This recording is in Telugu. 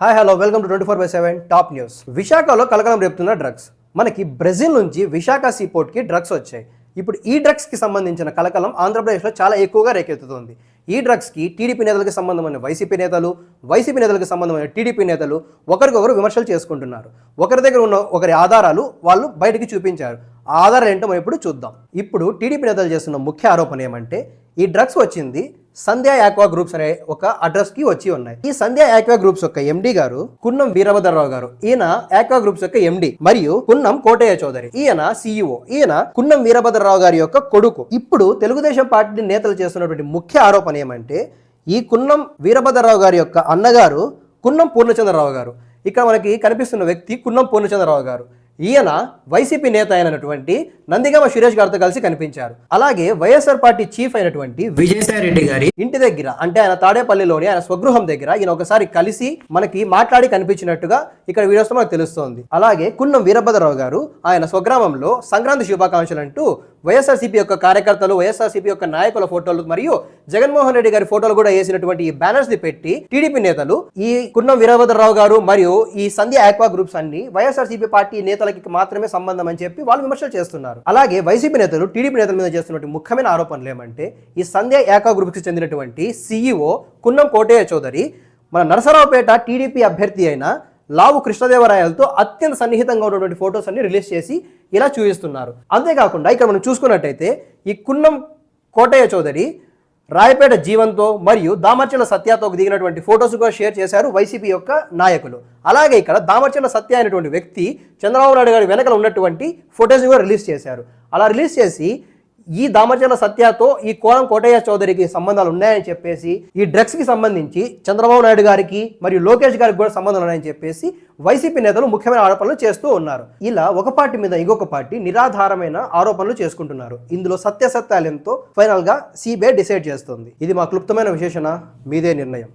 Hi hello welcome to twenty four by seven top news విశాఖలో కలకలం రేపుతున్న డ్రగ్స్ మనకి బ్రెజిల్ నుంచి విశాఖ సీపోర్ట్కి డ్రగ్స్ వచ్చాయి. ఇప్పుడు ఈ డ్రగ్స్కి సంబంధించిన కలకలం ఆంధ్రప్రదేశ్లో చాలా ఎక్కువగా రేకెత్తుతుంది. ఈ డ్రగ్స్కి టీడీపీ నేతలకు సంబంధమైన వైసీపీ నేతలు వైసీపీ నేతలకు సంబంధమైన టీడీపీ నేతలు ఒకరికొకరు విమర్శలు చేసుకుంటున్నారు. ఒకరి దగ్గర ఉన్న ఒకరి ఆధారాలు వాళ్ళు బయటికి చూపించారు. ఆ ఆధారాలు ఏంటో మనం ఇప్పుడు చూద్దాం. ఇప్పుడు టీడీపీ నేతలు చేస్తున్న ముఖ్య ఆరోపణ ఏమంటే ఈ డ్రగ్స్ వచ్చింది సంధ్యా యాక్వా గ్రూప్స్ అనే ఒక అడ్రస్కి వచ్చి ఉన్నాయి. ఈ సంధ్యా యాక్వా గ్రూప్స్ యొక్క ఎండి గారు కున్నం వీరభద్రరావు గారు. ఈయన యాక్వా గ్రూప్స్ యొక్క ఎండి మరియు కున్నం కోటయ్య చౌదరి. ఈయన సిఇఓ ఈయన కున్నం వీరభద్రరావు గారి యొక్క కొడుకు. ఇప్పుడు తెలుగుదేశం పార్టీ నేతలు చేస్తున్నటువంటి ముఖ్య ఆరోపణ ఏమంటే ఈ కున్నం వీరభద్రరావు గారి యొక్క అన్నగారు కున్నం పూర్ణచంద్రరావు గారు. ఇక్కడ మనకి కనిపిస్తున్న వ్యక్తి కున్నం పూర్ణచంద్రరావు గారు. ఈయన వైసీపీ నేత అయినటువంటి నందిగామ సురేష్ గారితో కలిసి కనిపించారు. అలాగే వైఎస్ఆర్ పార్టీ చీఫ్ అయినటువంటి విజయసాయి రెడ్డి గారి ఇంటి దగ్గర అంటే ఆయన తాడేపల్లిలోని ఆయన స్వగృహం దగ్గర ఈయన ఒకసారి కలిసి మనకి మాట్లాడి కనిపించినట్టుగా ఇక్కడ వీడియోస్ మనకు తెలుస్తోంది. అలాగే కున్నం వీరభద్రరావు గారు ఆయన స్వగ్రామంలో సంక్రాంతి శుభాకాంక్షలు అంటూ వైఎస్ఆర్సీపీ యొక్క కార్యకర్తలు వైఎస్ఆర్సీపీ యొక్క నాయకుల ఫోటోలు మరియు జగన్మోహన్ రెడ్డి గారి ఫోటోలు కూడా వేసినటువంటి ఈ బ్యానర్స్ని పెట్టి టీడీపీ నేతలు ఈ కున్నం వీరభద్రరావు గారు మరియు ఈ సంధ్య ఆక్వా గ్రూప్స్ అన్ని వైఎస్ఆర్సీపీ పార్టీ నేతలకి మాత్రమే సంబంధం అని చెప్పి వాళ్ళు విమర్శలు చేస్తున్నారు. అలాగే వైసీపీ నేతలు టీడీపీ నేతల మీద చేస్తున్నటువంటి ముఖ్యమైన ఆరోపణలు ఏమంటే ఈ సంధ్య గ్రూప్ గ్రూప్కి చెందినటువంటి సీఈఓ కున్నం కోటయ్య చౌదరి మన నరసరావుపేట టీడీపీ అభ్యర్థి అయిన లావు కృష్ణదేవరాయలతో అత్యంత సన్నిహితంగా ఉన్నటువంటి ఫొటోస్ అన్ని రిలీజ్ చేసి ఇలా చూపిస్తున్నారు. అంతేకాకుండా ఇక్కడ మనం చూసుకున్నట్టయితే ఈ కున్నం కోటయ్య చౌదరి రాయపేట జీవంతో మరియు దామర్చల సత్యతో దిగినటువంటి ఫొటోస్ కూడా షేర్ చేశారు వైసీపీ యొక్క నాయకులు. అలాగే ఇక్కడ దామర్చల సత్య అనేటువంటి వ్యక్తి చంద్రబాబు నాయుడు గారి వెనకల ఉన్నటువంటి ఫొటోస్ కూడా రిలీజ్ చేశారు. అలా రిలీజ్ చేసి ఈ దామచర్ల సత్యతో ఈ కోరం కోటయ్య చౌదరికి సంబంధాలు ఉన్నాయని చెప్పేసి ఈ డ్రగ్స్కి సంబంధించి చంద్రబాబు నాయుడు గారికి మరియు లోకేష్ గారికి కూడా సంబంధాలు ఉన్నాయని చెప్పేసి వైసీపీ నేతలు ముఖ్యమైన ఆరోపణలు చేస్తూ ఉన్నారు. ఇలా ఒక పార్టీ మీద ఇంకొక పార్టీ నిరాధారమైన ఆరోపణలు చేసుకుంటున్నారు. ఇందులో సత్యాసత్యాలెంతో ఫైనల్గా సిబిఐ డిసైడ్ చేస్తుంది. ఇది మా క్లుప్తమైన విశేషణ. మీదే నిర్ణయం.